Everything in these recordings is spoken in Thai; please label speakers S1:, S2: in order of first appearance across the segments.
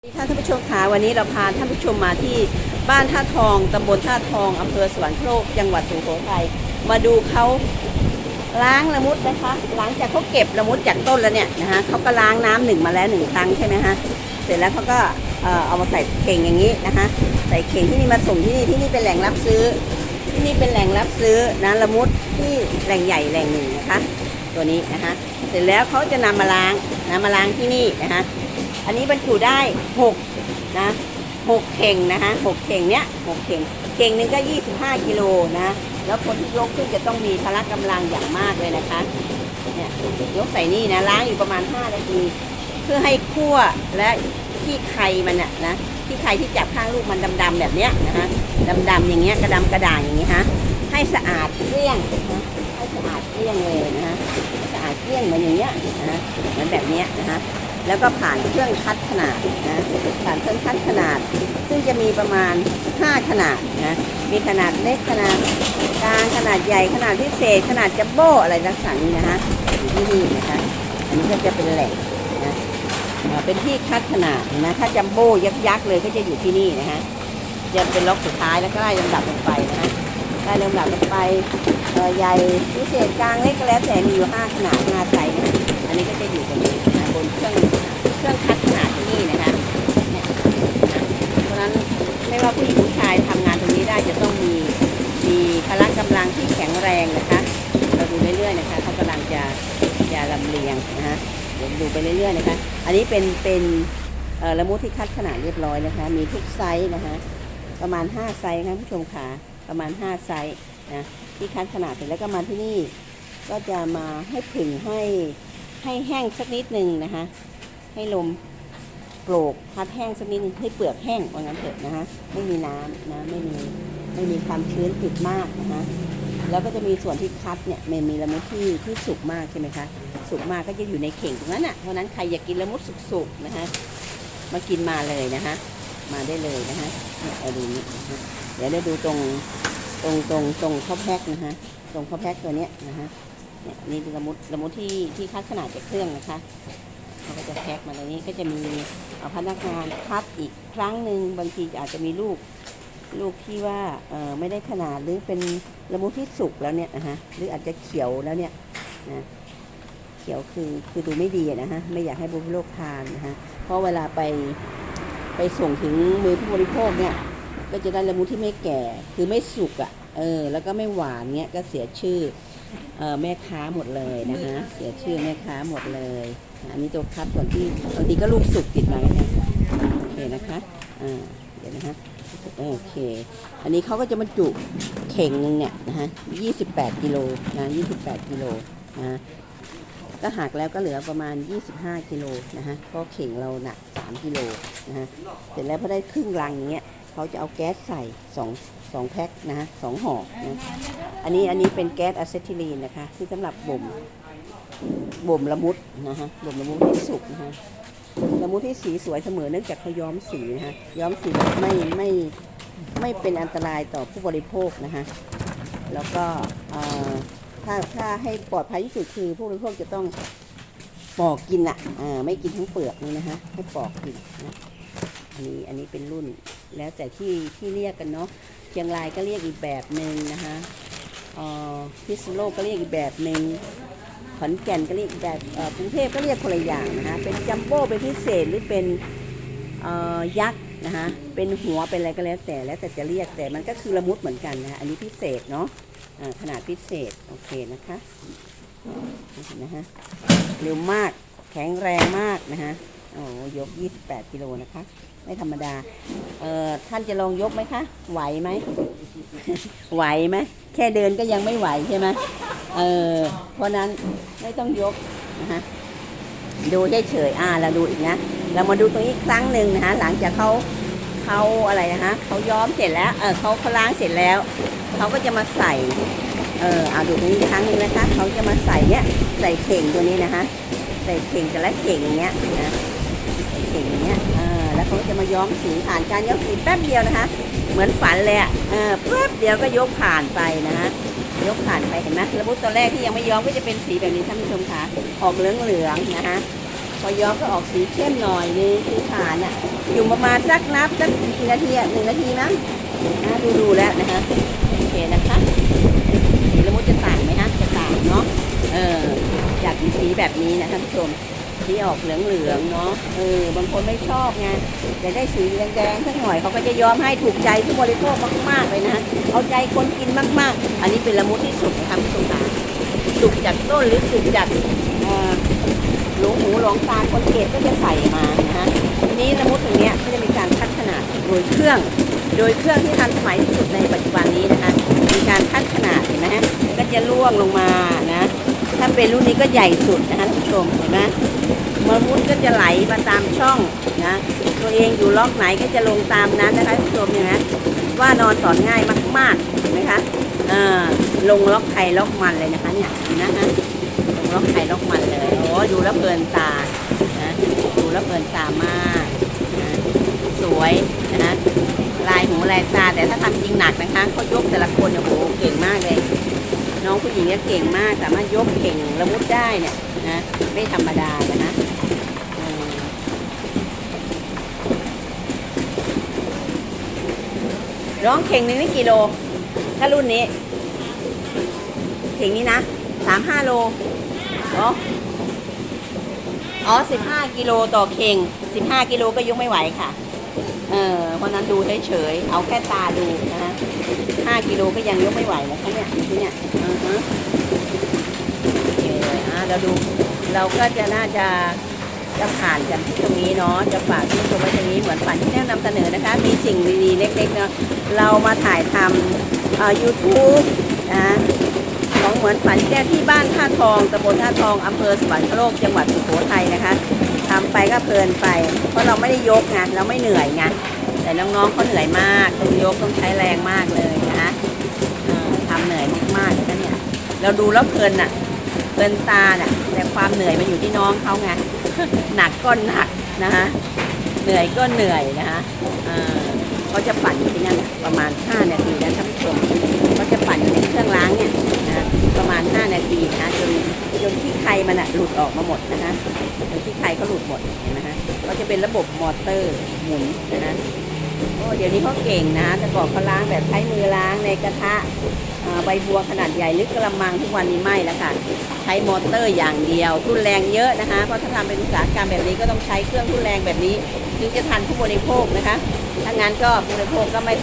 S1: สวัสดีค่ะท่านผู้ชมค่ะวันนี้เราพาท่านผู้ชมมาที่บ้านท่าทองตำบลท่าทองอำเภอสวรรคโลกจังหวัดสุโขทัยมาดูเขาล้างละมุดนะคะหลังจากเขาเก็บละมุดจากต้นแล้วเนี่ยนะคะเขาก็ล้างน้ำหนึ่งมาแล้วหนึ่งครั้งใช่ไหมฮะเสร็จแล้วเขาก็เอ่อเอามาใส่เข่งอย่างนี้นะคะ ใส่เข่งที่นี่มาส่งที่นี่ที่นี่เป็นแหล่งรับซื้อ ที่นี่เป็นแหล่งรับซื้อนะละมุดที่แหล่งใหญ่แหล่งหนึ่งนะคะ ตัวนี้นะคะ เสร็จแล้วเขาจะนำมาล้างนะมาล้างที่นี่นะคะ อันนี้บรรจุได้หกนะหกเข่งนะคะหกเข่งเนี้ยหกเข่งเข่งหนึ่งก็ยี่สิบห้ากิโลนะ แล้วคนที่ยกขึ้นจะต้องมีพละกำลังอย่างมากเลยนะคะเนี่ยยกใส่นี่นะล้างอยู่ประมาณห้านาที เพื่อให้คั่วและขี้ไข่มันน่ะนะขี้ไข่ที่จับข้างลูกมันดำๆแบบเนี้ยนะคะดำๆอย่างเงี้ยกระดำกระด่างอย่างเงี้ยฮะให้สะอาดเกลี้ยงนะให้สะอาดเกลี้ยงเลยนะคะสะอาดเกลี้ยงเหมือนอย่างเงี้ยนะเหมือนแบบเนี้ยนะคะ แล้วก็ผ่านเครื่องคัดขนาดนะผ่านเครื่องคัดขนาด ซึ่งจะมีประมาณ 5 ขนาดนะมีขนาดเล็กขนาดกลางขนาดใหญ่ขนาดพิเศษ ขนาดจัมโบ้อะไรลักษณะนี้นะฮะอยู่ที่นี่นะคะอันนี้ก็จะเป็นแหล่งนะเป็นที่คัดขนาดนะถ้าจัมโบ้ยักษ์ๆเลยก็จะอยู่ที่นี่นะฮะจะเป็นล็อกสุดท้ายแล้วก็ไล่ลำดับลงไปนะฮะ ไล่ลำดับลงไปใหญ่พิเศษกลางเล็กก็แล้วแต่มีอยู่5ขนาด5ไซส์นะอันนี้ก็จะอยู่ตรงนี้นะบนเครื่องเครื่องคัดขนาดที่นี่นะคะเนี่ยเพราะนั้นไม่ว่าผู้หญิงผู้ชายทำงานตรงนี้ได้จะต้องมีมีพละกำลังที่แข็งแรงนะคะ เราดูเรื่อยๆนะคะเขากำลังจะจะลำเลียงนะคะเดี๋ยวดูไปเรื่อยๆนะคะ อันนี้เป็นเป็นละมุดที่คัดขนาดเรียบร้อยนะคะ มีทุกไซส์นะคะ ประมาณ 5 ไซส์ค่ะผู้ชมค่ะ ประมาณ 5 ไซส์นะที่คัดขนาดเสร็จแล้วก็มาที่นี่ ก็จะมาให้ผึ่งให้ให้แห้งสักนิดหนึ่งนะคะ ให้ลมโกรกพัดแห้งสักนิดนึงให้เปลือกแห้งว่างั้นเถอะนะคะไม่มีน้ำนะไม่มีไม่มีความชื้นติดมากนะคะแล้วก็จะมีส่วนที่คัดเนี่ยมันมีละมุดที่ที่สุกมากใช่ไหมคะสุกมากก็จะอยู่ในเข่งตรงนั้นอะเพราะนั้นใครอยากกินละมุดสุกๆนะคะมากินมาเลยนะคะมาได้เลยนะคะเอาดูนี่นะคะ ดี๋ยวเราดูตรงตรงตรงตรงข้าวแพ็คนะคะตรงข้าวแพ็คตัวเนี้ยนะคะเนี่ยนี่เป็นละมุดละมุดที่ที่คัดขนาดจากเครื่องนะคะเขาก็จะแพ็คมาตรงนี้ก็จะมีเอาพนักงานคัดอีกครั้งหนึ่งบางทีอาจจะมีลูกลูกที่ว่าเออไม่ได้ขนาดหรือเป็นละมุดที่สุกแล้วเนี่ยนะคะหรืออาจจะเขียวแล้วเนี่ยนะเขียวคือคือดูไม่ดีนะฮะไม่อยากให้บุโลกทานนะคะเพราะเวลาไปไปส่งถึงมือผู้บริโภคเนี่ย ก็จะได้ละมุที่ไม่แก่ คือไม่สุกอะ่ะ เออ แล้วก็ไม่หวานเงี้ยก็เสียชื่อเออแม่ค้าหมดเลยนะคะ เสียชื่อแม่ค้าหมดเลย อันนี้ตัวคัดส่วนที่บางทีก็ลูกสุกติดมาเนี่ยโอเคนะคะอ่าเดี๋ยวนะคะโอเค อันนี้เขาก็จะบรรจุเข่งหนึงเนี่ยนะฮะ28กิโลนะ28กิโลนะก็หักแล้วก็เหลือประมาณ 25 กิโลนะฮะ ก็เข่งเราหนัก 3 กิโลนะฮะ เสร็จแล้วพอได้ครึ่งรังอย่างเงี้ย เขาจะเอาแก๊สใส่2 2แพ็คนะสองห่อนะอันนี้อันนี้เป็นแก๊สอะเซทิลีนนะคะ ที่สำหรับบ่มบ่มละมุดนะฮะบ่มละมุดให้สุกนะฮะละมุดที่สีสวยเสมอเนื่องจากเขาย้อมสีนะฮะย้อมสีแบบไม่ไม่ไม่เป็นอันตรายต่อผู้บริโภคนะฮะแล้วก็ถ้าถ้าให้ปลอดภัยที่สุดคือผู้บริโภคจะต้องปอกกินอะอ่าไม่กินทั้งเปลือกนี่นะฮะให้ปอกกินนะอันนี้อันนี้เป็นรุ่น แล้วแต่ที่ที่เรียกกันเนาะเชียงรายก็เรียกอีกแบบหนึ่งนะคะออพิษณุโลกก็เรียกอีกแบบหนึ่งขอนแก่นก็เรียกอีกแบบกรุงเทพก็เรียกคนละอย่างนะคะเป็นจัมโบ้เป็นพิเศษหรือเป็นยักษ์นะคะเป็นหัวเป็นอะไรก็แล้วแต่แล้วแต่จะเรียกแต่มันก็คือละมุดเหมือนกันนะคะอันนี้พิเศษเนาะอ่าขนาดพิเศษโอเคนะคะนี่นะฮะเร็วมากแข็งแรงมากนะฮะ โอ้ยก 28 กิโลนะคะ ไม่ธรรมดา เอ่อ ท่านจะลองยกไหมคะ ไหวไหม ไหวไหม แค่เดินก็ยังไม่ไหวใช่ไหมเออ เพราะนั้นไม่ต้องยกนะฮะดูเฉยๆอ่าเราดูอีกนะ เรามาดูตรงนี้ครั้งหนึ่งนะฮะหลังจากเขาเขาอะไรนะฮะเขาย้อมเสร็จแล้ว เออเขาเขาล้างเสร็จแล้ว เขาก็จะมาใส่ เออเอาดูตรงนี้อีกครั้งนึงนะคะ เขาจะมาใส่เนี่ยใส่เข่งตัวนี้นะคะ ใส่เข่งแต่ละเข่งอย่างเงี้ยนะ ส่เข่งอย่ยเออแล้วเขาก็จะมาย้อมสีผ่านการย้อมสีแป๊บเดียวนะคะ เหมือนฝันเลยอะเออแป๊บเดียวก็ยกผ่านไปนะฮะยกผ่านไปเห็นไหมระบุตัวแรกที่ยังไม่ย้อมก็จะเป็นสีแบบนี้ท่านผู้ชมคะออกเหลืองๆนะคะพอย้อมก็ออกสีเข้มหน่อยนึงคือผ่านอะอยู่ประมาณสักนับสักกี่นาทีอะหนึ่งนาทีมั้งนะดูดูแล้วนะคะโอเคนะคะสีละมุดจะต่างไหมฮะจะต่างเนาะเอออยากมีสีแบบนี้นะท่านผู้ชม ที่ออกเหลืองๆเนาะเออบางคนไม่ชอบไงอยากได้สีแดงๆสักหน่อยเขาก็จะยอมให้ถูกใจผู้บริโภคมากๆเลยนะเอาใจคนกินมากๆ อันนี้เป็นละมุดที่สุกนะคะผู้ชมค่ะสุกจากต้นหรือสุกจากหลงหูหลงตาคนเกตก็จะใส่มานะฮะทีนี้ละมุดตรงเนี้ยก็จะมีการคัดขนาดโดยเครื่อง โดยเครื่องที่ทันสมัยที่สุดในปัจจุบันนี้นะคะมีการคัดขนาดเห็นไหมฮะก็จะล่วงลงมานะ ถ้าเป็นรุ่นนี้ก็ใหญ่สุดนะคะท่านผู้ชมเห็นไหมมะมุดก็จะไหลมาตามช่องนะตัวเองอยู่ล็อกไหนก็จะลงตามนั้นนะคะท่านผู้ชมเนี่ยนะว่านอนสอนง่ายมากๆเห็นไหมคะอ่าลงล็อกใครล็อกมันเลยนะคะเนี่ยนะคะลงล็อกไข่ล็อกมันเลยโอ้ดูแล้วเพลินตานะดูแล้วเพลินตามากนะสวยนะลายหูลายตาแต่ถ้าทำจริงหนักนะคะเขายกแต่ละคนเนี่ยโอ้โหเก่งมากเลย น้องผู้หญิงเนี่ยเก่งมาก สามารถยกเก่งละมุดได้เนี่ยนะ ไม่ธรรมดานะคะอืมน้องเข่งหนึ่งนี่กี่โล ถ้ารุ่นนี้ เข่งนี้นะสามห้าโลอ๋ออ๋อสิบห้ากิโลต่อเข่งสิบห้ากิโลก็ยกไม่ไหวค่ะ เออเพราะนั้นดูเฉยๆเอาแค่ตาดูนะฮะห้ากิโลก็ยังยกไม่ไหวนะคะเนี่ยที่เนี่ยอือฮะโอเคอะเราดู เราก็จะน่าจะจะผ่านกันที่ตรงนี้เนาะจะฝากที่ตรงไว้ตรงนี้เหมือนฝันที่แนะนำเสนอนะคะ มีสิ่งดีๆเล็กๆเนาะเรามาถ่ายทำเอ่อ YouTube นะของเหมือนฝันแก้ที่บ้านท่าทองตำบลท่าทองอำเภอสวรรคโลกจังหวัดสุโขทัยนะคะ ทำไปก็เพลินไป เพราะเราไม่ได้ยกไงเราไม่เหนื่อยไงแต่น้องๆเขาเหนื่อยมากต้องยกต้องใช้แรงมากเลยนะคะเอ่อทำเหนื่อยมากๆนะเนี่ยเราดูแล้วเพลินอะเพลินตาน่ะแต่ความเหนื่อยมันอยู่ที่น้องเขาไงหนักก็หนักนะคะเหนื่อยก็เหนื่อยนะคะเอ่อเขาจะปั่นอยู่ที่นั่นประมาณ5นาทีนะท่านผู้ชมเขาจะปั่นอยู่ในเครื่องล้างเนี่ย ประมาณ 5 นาทีนะจนจนที่ไข่มันอะหลุดออกมาหมดนะคะจนที่ไข่เขาหลุดหมดเห็นไหมคะก็จะเป็นระบบมอเตอร์หมุนนะคะโอ้เดี๋ยวนี้เขาเก่งนะแต่ก่อนเขาล้างแบบใช้มือล้างในกระทะใบบัวขนาดใหญ่หรือกระมังทุกวันนี้ไม่แล้วค่ะใช้มอเตอร์อย่างเดียวทุนแรงเยอะนะคะ เพราะถ้าทำเป็นอุตสาหกรรมแบบนี้ก็ต้องใช้เครื่องทุนแรงแบบนี้ถึงจะทันผู้บริโภคนะคะถ้างั้นก็ผู้บริโภคก็ไม่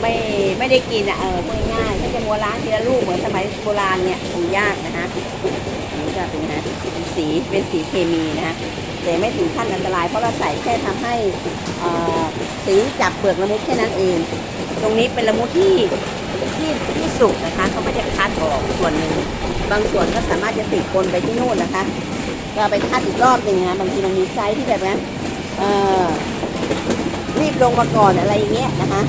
S1: ไม่ไม่ได้กินอะเออพูดง่ายๆถ้าจะมัวล้างทีละลูกเหมือนสมัยโบราณเนี่ยคงยากนะคะอันนี้จะเป็นนะเป็นสีเป็นสีเคมีนะคะแต่ไม่ถึงขั้นอันตราย เพราะเราใส่แค่ทำให้เอ่อสีจับเปลือกละมุดแค่นั้นเอง ตรงนี้เป็นละมุดที่ที่ที่สุกนะคะเขาไม่จะคัดออกส่วนหนึ่งบางส่วนก็สามารถจะติดคนไปที่นู่นนะคะก็ไปคัดอีกรอบหนึ่งนะบางทีมันมีไซส์ที่แบบนั้นรีบลงมาก่อนอะไรอย่างเงี้ยนะคะ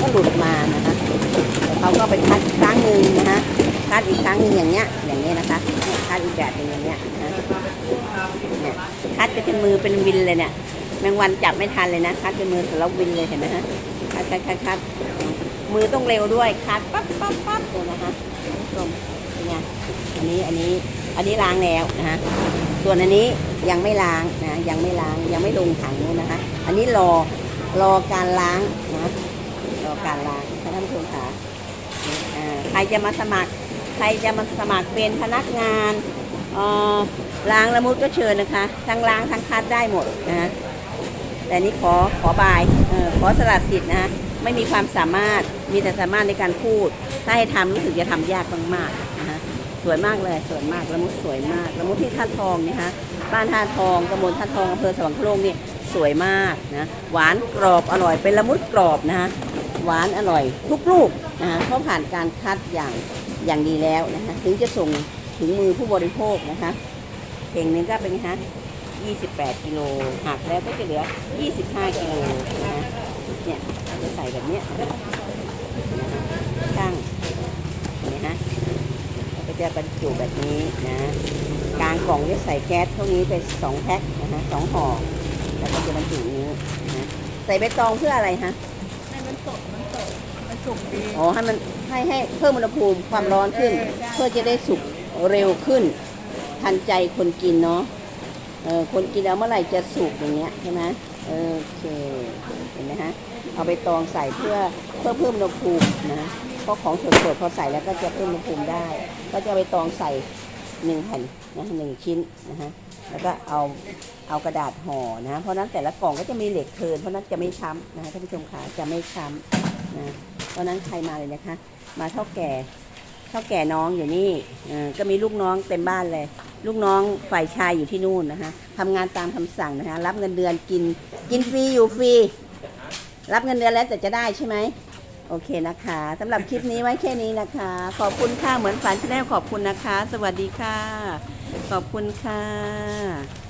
S1: ก็หลุดมานะคะเขาก็ไปคัดอีกครั้งหนึ่งนะคะคัดอีกครั้งหนึ่งอย่างเงี้ยอย่างเงี้ยนะคะคัดอีกแบบหนึ่งอย่างเงี้ยนะเนี่ยคัดก็จะมือเป็นวินเลยเนี่ยแมงวันจับไม่ทันเลยนะคัดเป็นมือสำหรับวินเลยเห็นไหมฮะคัดคัดคัดคัดมือต้องเร็วด้วยคัดปั๊บปั๊บปั๊บเลยนะคะชมเป็นไงอันนี้อันนี้อันนี้ล้างแล้วนะคะส่วนอันนี้ยังไม่ล้างนะยังไม่ล้างยังไม่ลงถังนู้นนะคะ อันนี้รอรอการล้างนะรอ การล้างท่านผู้ชมค่ะใครจะมาสมัคร ใครจะมาสมัครเป็นพนักงานล้างละมุดก็เชิญนะคะ ทั้งล้างทั้งคัดได้หมดนะแต่นี้ขอขอบายออขอสลัดสิทธิ์นะไม่มีความสามารถมีแต่สามารถในการพูด ถ้าให้ทำรู้สึกจะทำยากมากๆนะคะสวยมากเลยสวยมากละมุดสวยมากละมุดที่ท่าทองนี่ฮะบ้านท่าทองตำบลท่าทองอำเภอสวรรคโลกเนี่สวยมากนะหวานกรอบอร่อยเป็นละมุดกรอบนะฮะ หวานอร่อยทุกลูกนะฮะเพราผ่านการคัดอย่างอย่างดีแล้วนะคะถึงจะส่งถึงมือผู้บริโภคนะคะเข่งนึงก็เป็นไงฮะ28 กิโลหักแล้วก็จะเหลือ 25 กิโลนะฮะเนี่ยจะใส่แบบเนี้ยนะคะช่างเห็นไหมฮะก็จะบรรจุแบบนี้นะกลางกล่องจะใส่แก๊สพวกนี้ไปสองแพ็คนะฮะสองห่อแล้วก็จะบรรจุนี้นะใส่ใบตองเพื่ออะไรฮะ
S2: ให้มันสด มันสด มัน สุกดี
S1: อ๋อให้มันให้ให้เพิ่มอุณหภูมิความร้อนขึ้น เพื่อจะได้สุกเร็วขึ้น ทันใจคนกินเนาะเออคนกินแล้วเมื่อไหร่จะสุกอย่างเงี้ยใช่ไหมโอเคเห็นไหมฮะเอาไปตองใส่เพื่อเพื่อเพิ่มอุณหภูมินะเพราะของสดๆพอใส่แล้วก็จะเพิ่มอุณหภูมิได้ ก็จะเอาไปตองใส่หนึ่งแผ่นนะหนึ่งชิ้นนะฮะแล้วก็เอาเอากระดาษห่อนะเพราะฉะนั้นแต่ละกล่องก็จะมีเหล็กเทินเพราะฉะนั้นจะไม่ช้ำนะท่านผู้ชมขาจะไม่ช้ำ นะเพราะฉะนั้นใครมาเลยนะคะ มาเท่าแก่เท่าแก่น้องอยู่นี่ก็มีลูกน้องเต็มบ้านเลย ลูกน้องฝ่ายชายอยู่ที่นู่นนะคะทำงานตามคำสั่งนะคะ รับเงินเดือนกินกินฟรีอยู่ฟรีรับเงินเดือนแล้วแต่จะได้ใช่ไหมโอเคนะคะสำหรับคลิปนี้ไว้แค่นี้นะคะ ขอบคุณค่ะเหมือนฝันชาแนลขอบคุณนะคะ สวัสดีค่ะ ขอบคุณค่ะ